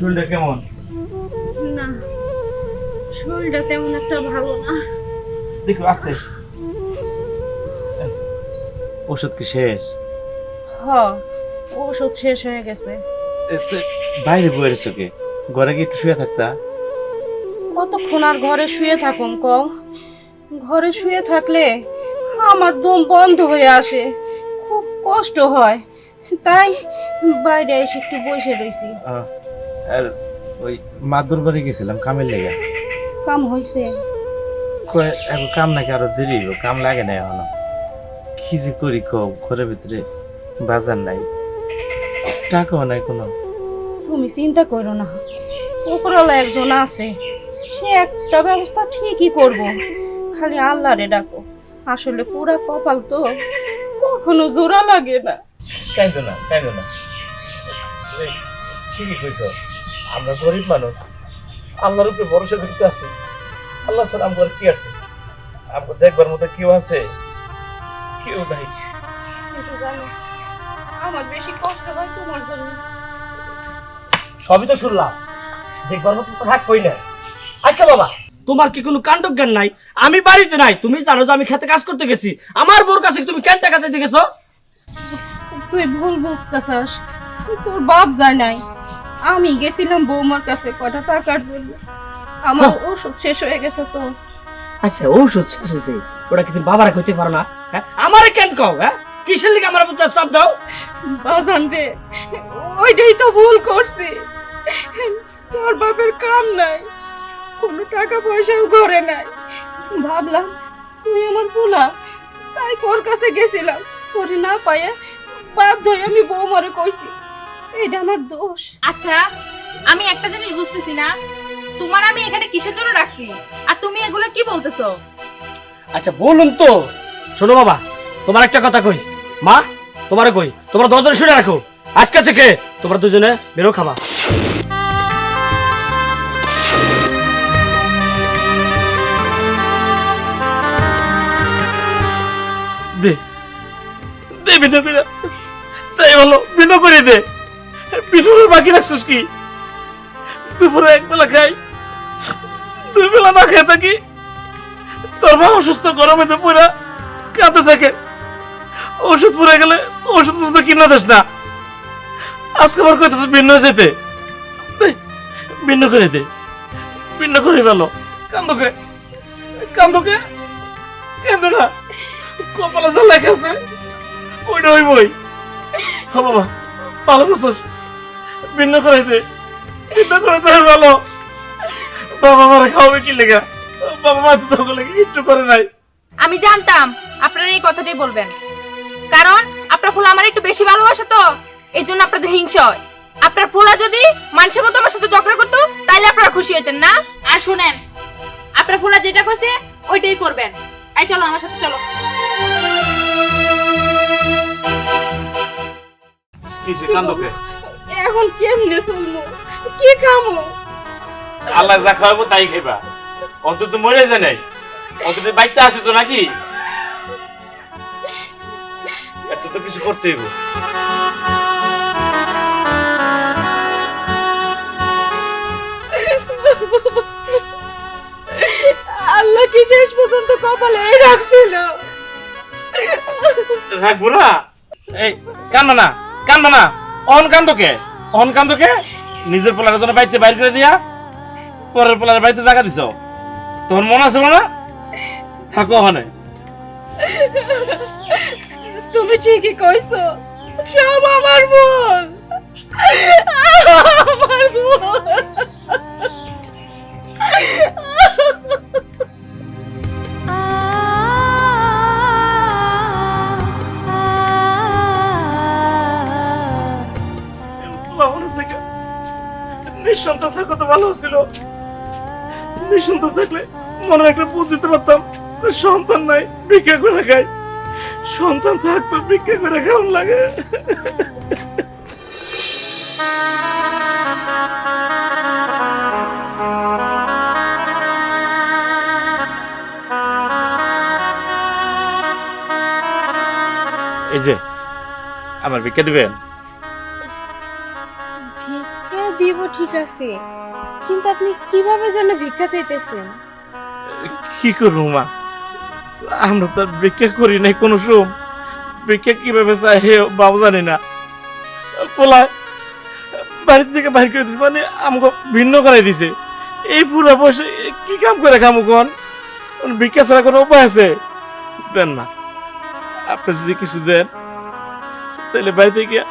শরীরটা কেমন? না শরীরটা তেমন একটা ভালো না। দেখো আস্তে। ওষুধ কি শেষ? হ ওষুধ শেষ হয়ে গেছে। বাইরে বয়ে রেছো কে ঘরে কি একটু শুয়ে থাকতা? কতক্ষণ আর ঘরে শুয়ে থাকুম কম ঘরে শুয়ে থাকলে আমার দম বন্ধ হয়ে আসে। খুব কষ্ট হয়। তাই বাইরে এসে একটু বসে রইছি। আহ, আর ওই মাদুর বাড়ি গেছিলাম কামের লেগে। কাম হয়েছে এখন কাম নাকি আরও দেরি হইব কাম লাগে না এখনও। কি যে করি কও ঘরের ভিতরে বাজার নাই। টাকাও নাই কোনো। তুমি চিন্তা করো না উপরওয়ালা একজন আছে সে একটা ব্যবস্থা ঠিকই করব। খালি আল্লাহরে ডাকো আসলে পুরা কপাল তো কখনো জোড়া লাগে না। কাইতো না কাইতো না। ঠিকই কইছো। আমরা গরিব মানুষ। আল্লাহর উপরে ভরসা করতে আছি। আল্লাহ স্যার আমার কি আছে? আমাকে দেখবার মতো কেউ আছে? কেউ নাই। আমার বেশি কষ্ট হয় তোমার জন্য। সবই তো শুনলাম। দেখবার মতো তো থাকবই না। আচ্ছা বাবা তোমার কি কোনো কাণ্ড জ্ঞান নাই? আমি বাড়িতে নাই। তুমি জানো যে আমি খেতে কাজ করতে গেছি। আমার বোর কাছে তুমি কেন টাকা চাইতে গেছো তুই ভুল বুঝতেছাস। তোর বাপ যায় নাই। আমি গেছিলাম বৌমার কাছে কটা টাকার জন্য। আমার ওষুধ শেষ হয়ে গেছে তো। আচ্ছা ওষুধ শেষ হয়েছে। ওটা কি তুমি বাবারা কইতে পারো না? হ্যাঁ? আমারে কেন কও হ্যাঁ? কিসের লিগে আমার বুঝতে চাপ দাও। বাজান রে ওইটাই তো ভুল করছি। তোর বাপের কাম নাই কোনো টাকা পয়সাও ঘরে নাই। ভাবলাম তুই আমার পোলা তাই তোর কাছে গেছিলাম। তোরে না পাইয়া বাধ্য হয়ে আমি বৌমারে কইছি এটা আমার দোষ। আচ্ছা আমি একটা জিনিস বুঝতেছি না। তোমার আমি এখানে কিসের জন্য রাখছি আর তুমি এগুলো কি বলতেছো? আচ্ছা বলুন তো। শোনো বাবা তোমার একটা কথা কই। মা তোমারে কই? তোমরা দশজন শুনে রাখো। আজকে থেকে তোমরা দুজনে বেরো খাবা। দে। দে বিনা বিনা তাই বলো বিনা করে দে। বিনুরে বাকি রাখছিস কি? দুপুরে এক বেলা খাই, দুই বেলা না খেয়ে থাকি। তোর মা অসুস্থ, গরমে তো পুরা কাঁদতে থাকে। ওষুধ পুরে গেলে ওষুধ পর্যন্ত কিনা দিস না। আজকে আবার কইতেছিস ভিন্ন যেতে। ভিন্ন করে দে, ভিন্ন করে ভালো কান্দকে কান্দকে কেন্দ্র না। কপালে যা লেখা আছে, ওইটা ওই বই হ্যাঁ বাবা, ভালো করছস। ভিন্ন করে দে। ভিন্ন করে দে ভালো। বাবা মারা খাওয়াবে কি লেগা? বাবা মা তো লেগে কিচ্ছু করে নাই। আমি জানতাম আপনারা এই কথাটাই বলবেন। কারণ আপনার ফুল আমার একটু বেশি ভালোবাসে তো এই জন্য আপনাদের হিংসা হয়। আপনার ফুলা যদি মানুষের মতো আমার সাথে ঝগড়া করতো তাইলে আপনারা খুশি হইতেন না? আর শুনেন আপনার ফুলা যেটা কইছে ওইটাই করবেন। এই চলো আমার সাথে চলো। কিসে কান্দকে এখন কেমনে চলবো? কি খামো আল্লাহ যা খাওয়াবো তাই খাইবা। অন্তত মরে যায় নাই। অন্তত বাচ্চা আছে তো নাকি? এত তো কিছু করতে হইব। আল্লাহ কি শেষ পর্যন্ত কপালে এই রাখছিল রাখব না এই কান্দো না কান্দো না। অহন কান্দকে অহন কান্দকে নিজের পোলার জন্য বাড়িতে বাইর করে দিয়া পরের পোলার বাড়িতে জায়গা দিছ। তোর মন আছে না? থাকো ওখানে। তুমি ঠিকই কইছো। সব আমার ভুল। আমার ভুল। নিঃসন্তান থাকো তো ভালো ছিল। নিঃসন্তান থাকলে মনে একটা বুঝ দিতে পারতাম। সন্তান নাই, ভিক্ষা করে খাই। সন্তান থাকতো, ভিক্ষা করে কেমন লাগে। এই যে, আমার ভিক্ষা দিবেন? ঠিক আছে। কিন্তু আপনি কীভাবে যেন ভিক্ষা চাইতেছেন? কি করব, মা? আমরা তো ভিক্ষা করি নাই, কোনো সোম ভিক্ষা কীভাবে চাই হে বাবু জানি না। পোলা বাড়ি থেকে বাইর করে দিছে মানে আমাকে ভিন্ন করে দিছে। এই পুরো বসে কি কাম করে খামু কোন? ভিক্ষা ছাড়া কোনো উপায় আছে? দেন না আপনি যদি কিছু দেন, তাহলে বাড়িতে গিয়ে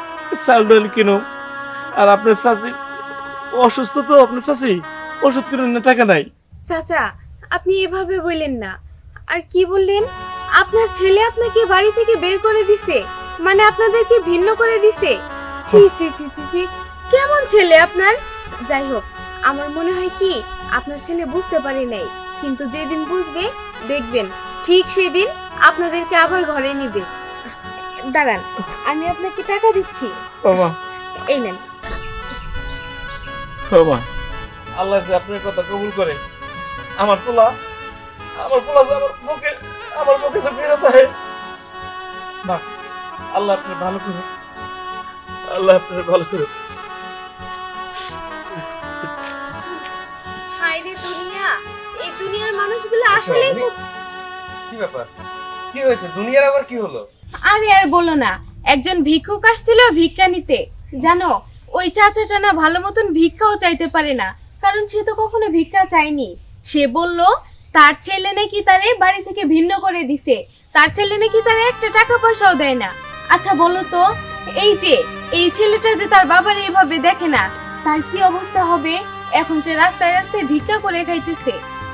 চাল ডাল কিনুম আর আপনার অসুস্থ তো আপনার চাচি। ওষুধ কিনুন না টাকা নাই। চাচা আপনি এভাবে বললেন না। আর কি বললেন? আপনার ছেলে আপনাকে বাড়ি থেকে বের করে দিছে। মানে আপনাদেরকে ভিন্ন করে দিছে। ছি ছি ছি ছি ছি। কেমন ছেলে আপনার? যাই হোক আমার মনে হয় কি আপনার ছেলে বুঝতে পারে নাই। কিন্তু যেদিন বুঝবে দেখবেন। ঠিক সেদিন আপনাদেরকে আবার ঘরে নিবে। দাঁড়ান আমি আপনাকে টাকা দিচ্ছি। এই নেন। আল্লাহ যে আপনার কথা কবুল করে আমার পোলা আমার পোলা যে আমার বুকে আমার বুকে তো মা আল্লাহ আপনার ভালো করুন আল্লাহ আপনার ভালো করুন দুনিয়া এই দুনিয়ার মানুষগুলো আসলেই খুব কি ব্যাপার? কি হয়েছে? দুনিয়ার আবার কি হলো? আরে আর বলো না একজন ভিক্ষুক আসছিল ভিক্ষা নিতে। জানো ওই চাচাটা না ভালো মতন ভিক্ষাও চাইতে পারে না, কারণ সে তো কখনো ভিক্ষা চায়নি। সে বলল, তার ছেলে নাকি তারে বাড়ি থেকে ভিন্ন করে দিছে, তার ছেলে নাকি তারে একটা টাকা পয়সাও দেয় না। আচ্ছা বলো তো, এই যে, এই ছেলেটা যে তার বাবার এভাবে দেখে না, তার কি অবস্থা হবে? এখন সে রাস্তায় রাস্তায় ভিক্ষা করে খাইতেছে।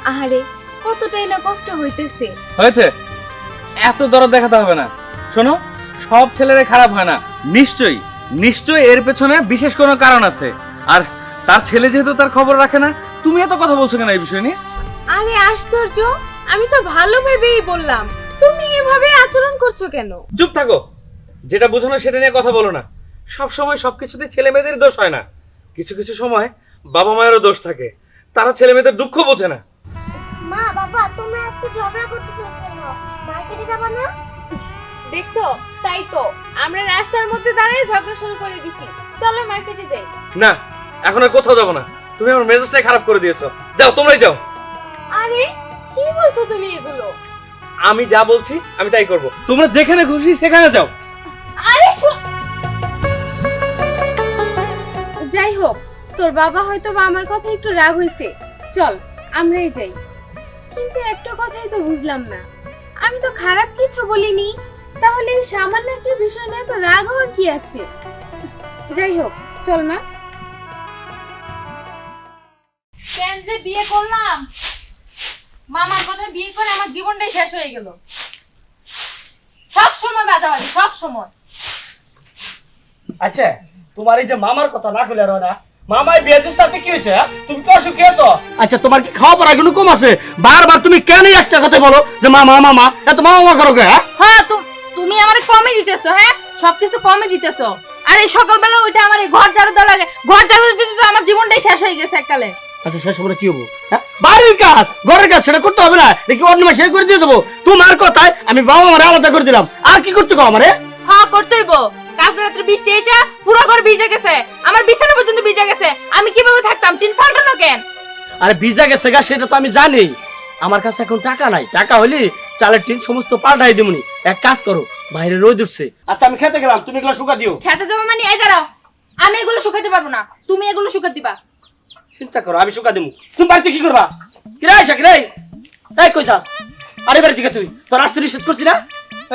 আহারে, কতটাই না কষ্ট হইতেছে। হয়েছে? এত দরদ দেখাতে হবে না। শোনো, সব ছেলেরা খারাপ হয় না, নিশ্চয়ই। নিশ্চয়ই এর পেছনে বিশেষ কোনো কারণ আছে। আর তার ছেলে যেহেতু তার খবর রাখে না তুমি এত কথা বলছো কেন এই বিষয় নিয়ে? আরে আশ্চর্য আমি তো ভালো ভেবেই বললাম। তুমি এভাবে আচরণ করছ কেন? চুপ থাকো। যেটা বুঝো না সেটা নিয়ে কথা বলো না। সব সময় সবকিছুতে ছেলে মেয়েদের দোষ হয় না। কিছু কিছু সময় বাবা মায়েরও দোষ থাকে। তারা ছেলে মেয়েদের দুঃখ বোঝে না। মা বাবা তোমরা এত ঝগড়া করতেছো কেন? মার্কেটে যাবা না? দেখছ তাই তো। আমরা রাস্তার মধ্যে দাঁড়িয়ে ঝগড়া শুরু করে দিছি। চলো মার্কেটে যাই। না এখন আর কোথাও যাব না। তুমি আমার মেজাজটাই খারাপ করে দিয়েছ। যাও তোমরাই যাও। আরে কি বলছো তুমি এগুলো? আমি যা বলছি আমি তাই করব। তোমরা যেখানে খুশি সেখানে যাও। আরে যাই হোক তোর বাবা হয়তো বা আমার কথা একটু রাগ হয়েছে। চল আমরাই যাই। কিন্তু একটা কথাই তো বুঝলাম না। আমি তো খারাপ কিছু বলিনি। তাহলে এই সামান্য একটা বিষয় নিয়ে তো রাগ হওয়ার কি আছে? যাই হোক চল মা। কেন যে বিয়ে করলাম? মামার কথা বিয়ে করে আমার জীবনটাই শেষ হয়ে গেল। সব সময় বাজাবাজি সব সময়। আচ্ছা তোমার এই যে মামার কথা না কইলে না। মামাই বিয়ে দিস তাতে কি হয়েছে হ্যাঁ? তুমি কি অসুখী আছো? আচ্ছা তোমার কি খাওয়া পড়া কোনো কম আছে? বারবার তুমি কেন একটা কথা বলো যে মামা মামা এত মামা করো কে, হ্যাঁ? হ্যাঁ তু- তুমি আমারে কমে দিতেছো হ্যাঁ? সবকিছু কমে দিতেছো। আর এই সকালবেলা ওইটা আমার ঘর ঝাড়ু দেওয়া লাগে। ঘর ঝাড়ু দিতে দিতে আমার জীবনটাই শেষ হয়ে গেছে এককালে। আচ্ছা শেষ সময় কি হব? হ্যাঁ? বাড়ির কাজ ঘরের কাজ সেটা করতে হবে না। দেখি অন্য মাসে করে দিয়ে দেবো তোমার কথায় আমি বাবা মারে আলাদা করে দিলাম। আর কি করতে গো আমারে? হ্যাঁ করতেইব কালকে রাত্রে বৃষ্টি এসে পুরো ঘর ভিজে গেছে। আমার বিছানা পর্যন্ত ভিজে গেছে। আমি কীভাবে থাকতাম? টিন ফাটানো কেন আরে ভিজা গেছে গা সেটা তো আমি জানি। আমার কাছে এখন টাকা নাই। টাকা হলে চালের টিন সমস্ত পাল্টাই দিমুনি। এক কাজ করো বাইরে রোদ উঠছে। আচ্ছা আমি খেতে গেলাম তুমি এগুলো শুকা দিও। খেতে যাব মানে? এই দাঁড়াও আমি এগুলো শুকাতে পারব না। তুমি এগুলো শুকা দিবা। চিন্তা করো আমি শুকা দিব। তুমি বাড়িতে কি করবা? কিরে আইসা কিরে এই কই যাস? আরে বাড়ি থেকে তুই। তোর আসতে নিষেধ করছি না?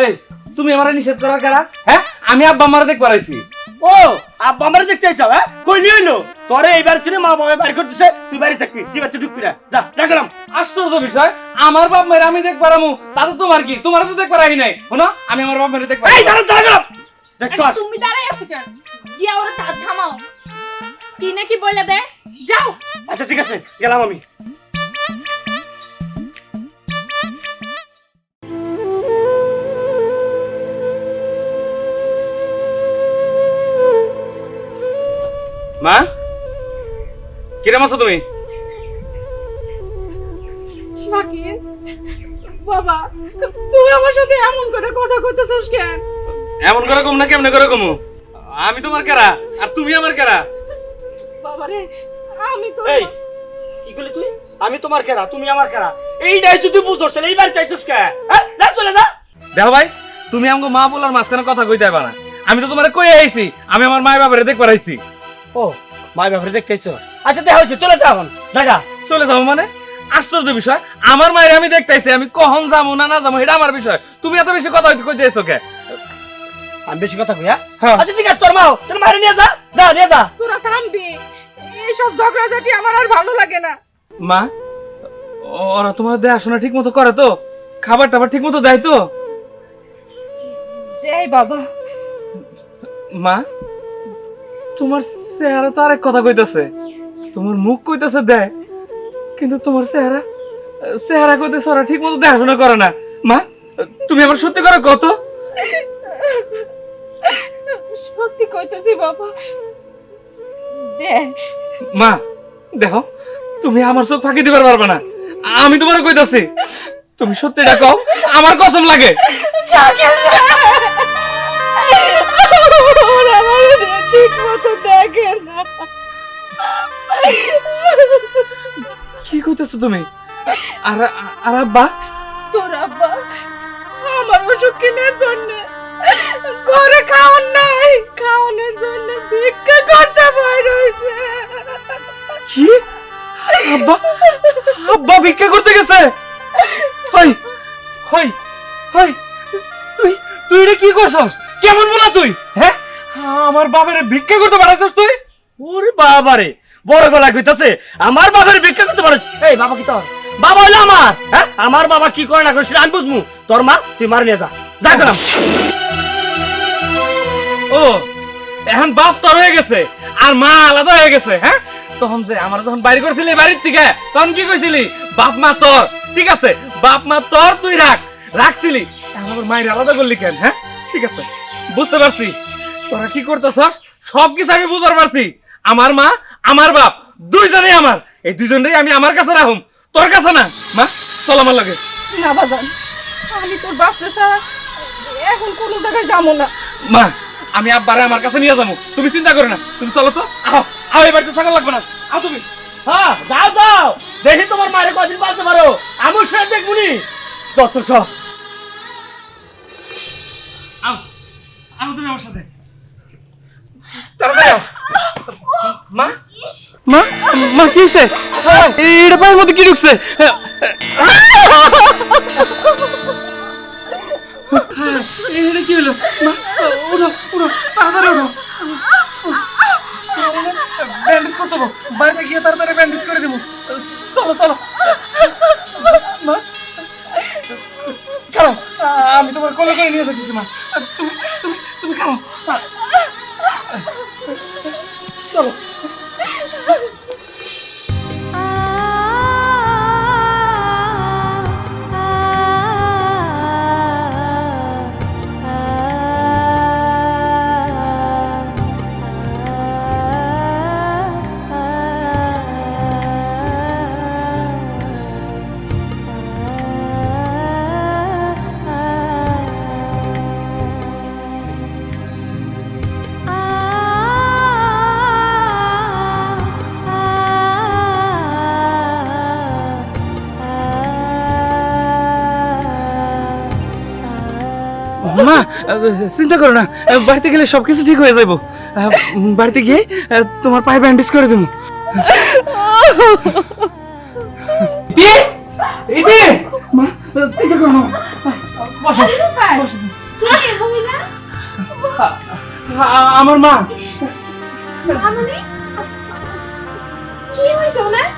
এই তুমি আমার নিষেধ করার কারা? হ্যাঁ? আমি আব্বা আমার দেখবার পারাইছি ও আব্বা আমারে দেখতে আইসা হ্যাঁ? কই নিয়ে এলো তোরে এইবার তুই মা বাবা বাড়ি করতেছে তুই বাড়ি থাকবি তুই বাড়িতে ঢুকবি না। যা যা গেলাম। আশ্চর্য বিষয় আমার বাপ মায়ের আমি দেখ পারামু তাতে তোমার কি? তোমার তো দেখ পারাই নাই। শোনো আমি আমার বাপ মায়ের দেখ এই দাঁড়া দাঁড়া গেলাম দেখছ? তুমি দাঁড়াই আছো কেন? গিয়া ওরা তা- থামাও। কি নাকি বলে দে? যাও। আচ্ছা ঠিক আছে গেলাম আমি। মা? কিরম আছো তুমি? শাকির বাবা তুই আমার সাথে এমন করে কথা কইতেছিস কেন? এমন করে কম না কেমনে করে কমু? আমি তোমার কারা? আর তুমি আমার কারা? বাবা আমারে আমি তো এই কি করলি তুই? আমি তোমার কেরা তুমি আমার কেরা? এইটাই যদি বুঝোস তাহলে এইবার চাইছিস কে? হ্যাঁ যা চলে যা। দেখো ভাই তুমি আমাকে মা বলার মাঝখানে কথা কইতে পারবা না। আমি তো তোমার কই আইছি আমি আমার মায়ের বাবারে দেখবার আইছি। ও মাই ব্যাপারে দেখতেছ আচ্ছা দেখা হয়েছে চলে যা এখন। জায়গা চলে যাব মানে? আশ্চর্য বিষয়। আমার মায়ের আমি দেখতেছি আমি কখন যাব না না যাব এটা আমার বিষয়। তুমি এত বেশি কথা হইতে কইতে এসো কে? আমি বেশি কথা কই হ্যাঁ? হ্যাঁ। আচ্ছা ঠিক আছে তোর মা তোর মায়ের নিয়ে যা যা নিয়ে যা। তোরা থামবি। এইসব ঝগড়াঝাটি আমার আর ভালো লাগে না। মা ওরা তোমার দেখাশোনা ঠিক মতো করে তো? খাবার টাবার ঠিক মতো দেয় তো? দেই বাবা। মা তোমার চেহারা তো আরেক কথা কইতেছে। তোমার মুখ কইতেছে দেয় কিন্তু তোমার চেহারা চেহারা কইতেছে ওরা ঠিক মতো দেখাশোনা করে না। মা তুমি আবার সত্যি করে কত সত্যি কইতেছি বাবা। দে। মা দেখো তুমি আমার চোখ ফাঁকি দিবার পারবে না। আমি তোমার কইতাছি তুমি সত্যিটা কও আমার কসম লাগে। কি কইতেছো তুমি? আর আর আব্বা? তোর আব্বা আমার ওষুধ কেনার জন্য ঘরে খাওয়ান নাই খাওয়ানোর জন্য ভিক্ষা করতে ভয় রয়েছে কি? আব্বা আব্বা ভিক্ষা করতে গেছে? হই হই হই তুই তুই এটা কি করছস? কেমন বলা তুই হ্যাঁ? আমার বাবারে ভিক্ষা করতে পারাছস তুই? ওরে বাবা রে বড় গলা কইতাছে, আমার বাবার ভিক্ষা করতে পারিস? এই, বাবা কি তোর? বাবা হইল আমার হ্যাঁ? আমার বাবা কি করে না করে আমি বুঝমু। তোর মা, তুই মার নিয়ে যা। যা গেলাম। ও, এখন বাপ তোর হয়ে গেছে, আর মা আলাদা হয়ে গেছে হ্যাঁ? তখন যে আমার যখন বাড়ি করছিলি বাড়ির থেকে, তখন কি কইছিলি? বাপ মা তোর, ঠিক আছে? বাপ মা তোর, তুই রাখ। রাখছিলি। এখন আবার মায়ের আলাদা করলি কেন হ্যাঁ? ঠিক আছে? বুঝতে পারছি। তোরা কি করতেছস? সব কিছু আমি বুঝতে পারছি। আমার মা আমার বাপ দুইজনেই আমার। এই দুইজনেই আমি আমার কাছে রাখুম তোর কাছে না। মা চল আমার লাগে। না বাজান আমি তোর বাপরে ছাড়া এখন কোনো জায়গায় যাব না। মা আমি আব্বারে আমার কাছে নিয়ে যাব। তুমি চিন্তা করো না তুমি চলো তো। আও আও এবার তো থাকা লাগবে না। আও তুমি। হ্যাঁ যাও যাও। দেখি তোমার মায়ের কদিন পালতে পারো। আমি সেটা দেখবুনি যত সব। আও আও তুমি আমার সাথে। তাড়াতাড়ি মা? মা মা কি হইছে? এটা পায়ের মধ্যে কি ঢুকছে? এটা কি হলো? মা উঠো উঠো তাড়াতাড়ি উঠো। ব্যান্ডেজ করতে হবে। বাড়িতে গিয়ে তাড়াতাড়ি ব্যান্ডেজ করে দেবো। চলো চলো। মা আমি তোমার কোলে করে নিয়ে যাচ্ছি মা। তুমি মা চিন্তা করো না বাড়িতে গেলে সবকিছু ঠিক হয়ে যাইব। বাড়িতে গিয়ে তোমার পায়ে ব্যান্ডেজ করে দেবো। চিন্তা করো না। বসো বসো। আ- আমার মা। কি হয়েছে ওনার?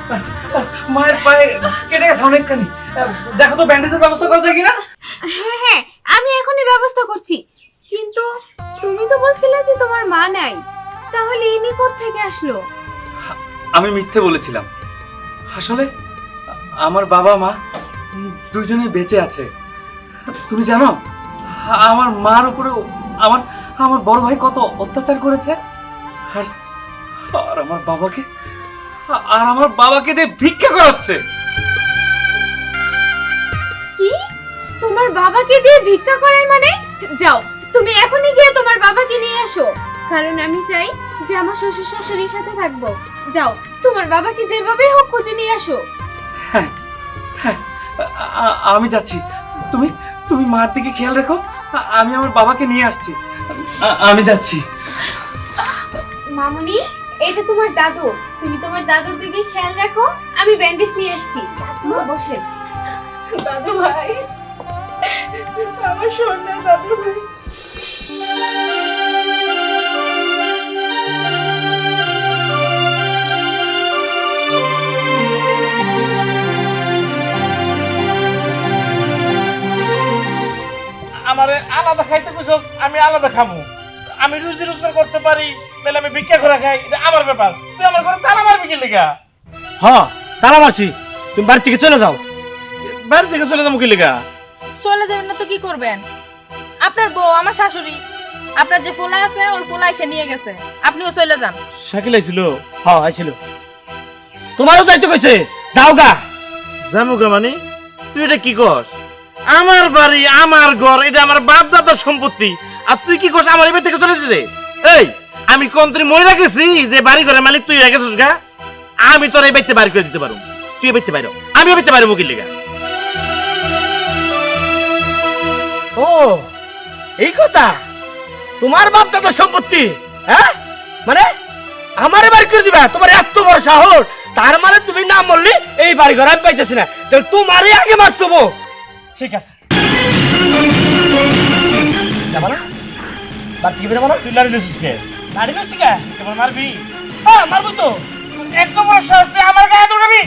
মায়ের পায়ে কেটে গেছে অনেকখানি। দেখো তো ব্যান্ডেজের ব্যবস্থা করা যায় কিনা? হ্যাঁ হ্যাঁ আমি এখনই ব্যবস্থা করছি। কিন্তু তুমি তো বলছিলে যে তোমার মা নাই। তাহলে ইনি থেকে আসলো? আমি মিথ্যে বলেছিলাম। আসলে আমার বাবা মা দুজনেই বেঁচে আছে। তুমি জানো, আমার মার উপরে আমার আমার বড় ভাই কত অত্যাচার করেছে। আর আর আমার বাবাকে, আর আমার বাবাকে দিয়ে ভিক্ষা করাচ্ছে। তোমার বাবাকে দিয়ে ভিক্ষা করায় মানে? যাও তুমি এখনই গিয়ে তোমার বাবাকে নিয়ে আসো কারণ আমি চাই যে আমার শ্বশুর শাশুড়ির সাথে থাকব। যাও তোমার বাবাকে যেভাবে হোক খুঁজে নিয়ে আসো। আ- আ- আমি যাচ্ছি। তুমি তুমি মার দিকে খেয়াল রেখো। আমি আমার বাবাকে নিয়ে আসছি। আমি যাচ্ছি। মামুনি এটা তোমার দাদু। তুমি তোমার দাদুর দিকে খেয়াল রাখো। আমি ব্যান্ডেজ নিয়ে আসছি বসে। দাদু ভাই। আমার সোনা দাদু ভাই। আমারে আলাদা খাইতে কইছস আমি আলাদা খামু। আমি রুজি রোজগার করতে পারি তাহলে আমি ভিক্ষা করে খাই এটা আমার ব্যাপার। তুই আমার ঘরে তালা মারবি কি লেগা? হ তারা মাসি তুমি বাড়ি থেকে চলে যাও। বাড়ি থেকে চলে যাব কি লেগা? চলে যাবেন না তো কি করবেন? আপনার বউ আমার শাশুড়ি আপনার যে ফোলা আছে ওই ফোলা এসে নিয়ে গেছে। আপনিও চলে যান। শাকিল আইছিল? হ আইছিল। তোমারও যাইতে কইছে? যাও গা। জামুকা মানে তুই এটা কি কর আমার বাড়ি আমার ঘর এটা আমার বাপ দাদার সম্পত্তি। আর তুই কি করছ আমার এবার থেকে চলে যেতে? এই আমি কন্ত্রী মহিলা গেছি যে বাড়ি ঘরের মালিক তুই রেখেছিস গা। আমি তোর এই বাইতে বাড়ি করে দিতে পারো তুই বাইতে বাইরো আমি বাইতে পারব কি লেগা? এই কথা? তোমার বাপ দাদার সম্পত্তি হ্যাঁ? মানে আমারে বাড়ি করে দিবা তোমার এত বড় সাহস। তার মানে তুমি না মরলে এই বাড়ি ঘর আমি পাইতেছি না। তাহলে তোমারই আগে মারতে হব। ঠিক আছে। যাবা না? বাড়ি থেকে বেরোবো না তুই লাড়ি নিছিস কে? গাড়ি নছি কে? এবার মারবি। হ্যাঁ মারবো তো। বড় সাহস তুই আমার গায়ে দৌড়াবি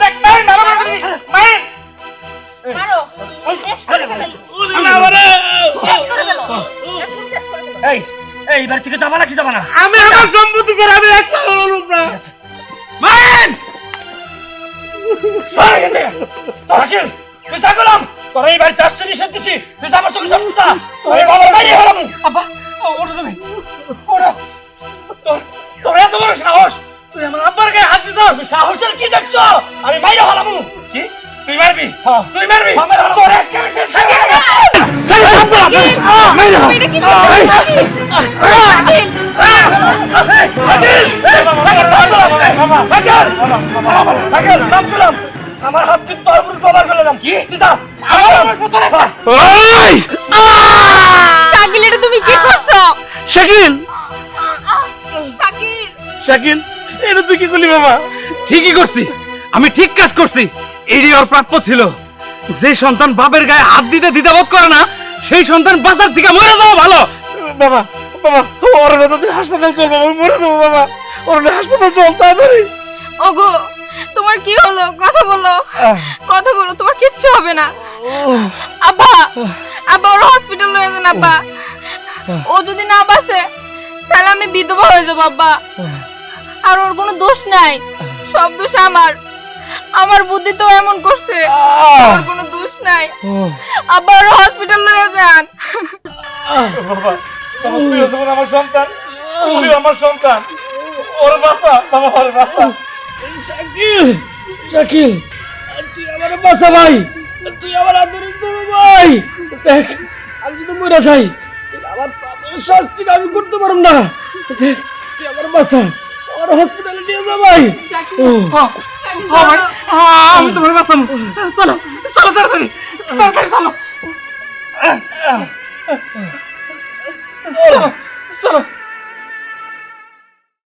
দেখ মাইন মাইন। মারো। শেষ করে ফেলেন। শেষ করে ফেলো। একদম শেষ করে ফেলো। এই এই বাড়ি থেকে যাবা না যাবা না? আমি আমার সম্পত্তি ছেড়ে আমি একটা লোক না মান সরে এখান থেকে। তোর তুই যা করলাম। তোর এই বাড়িতে আসতে নিষেধ দিছি। তুই যা আমার চোখের সামনে যা। তোর বাবার বাইরে হলাম। আব্বা ও, তুমি। ওঠো। তোর তোর এত বড় সাহস। তুই আমার আব্বার গায়ে হাত দিছ তুই সাহসের কি দেখছ? আমি বাইরে হলাম। কি? তুই মারবি তুই মারবি তোর আজকে আমি শেষ করে দেব। চল, হাত দিলাম। আহ, মাইরা। তুমি কি করছ শাকিল শাকিল আমার হাত কিন্তু তোর উপর কভার করে কি তুই যা আমার আমার পুত্র ওই শাকিল এটা তুমি কি করছ শাকিল শাকিল শাকিল এটা তুই কি করলি বাবা ঠিকই করছি আমি ঠিক কাজ করছি এরই ওর প্রাপ্য ছিল। যে সন্তান বাপের গায়ে হাত দিতে দ্বিধাবোধ করে না সেই সন্তান বাজার থেকে মরে যাওয়া ভালো। বাবা বাবা ওর তুই হাসপাতাল চল বাবা আমি মরে যাব বাবা। ওর না হাসপাতাল চল তাড়াতাড়ি। ওগো তোমার কি হলো? কথা বলো। কথা বলো তোমার কিচ্ছু হবে না। আব্বা আব্বা ওর হসপিটাল লয়ে যান আব্বা। ও যদি না বাঁচে তাহলে আমি বিধবা হয়ে যাব আব্বা। আর ওর কোনো দোষ নাই। সব দোষ আমার। আমার বুদ্ধি তো এমন করছে ওর কোনো দোষ নাই। আব্বা ওর হসপিটাল লয়ে যান। বাবা আমার সন্তান। তুই আমার সন্তান। ওর বাসা বাবা ওর বাসা শাকিল শাকিল তুই আমার বাসা ভাই। তুই আমার আদরের ছোট ভাই। দেখ আমি যদি মরে যাই তাহলে আমার পাপের শাস্তি আমি করতে পারব না। দেখ তুই আমার বাসা আমার হসপিটালে নিয়ে যা ভাই। ও আমি তোমার বাঁচাবো। চলো চলো তাড়াতাড়ি। তাড়াতাড়ি চলো। চলো চলো।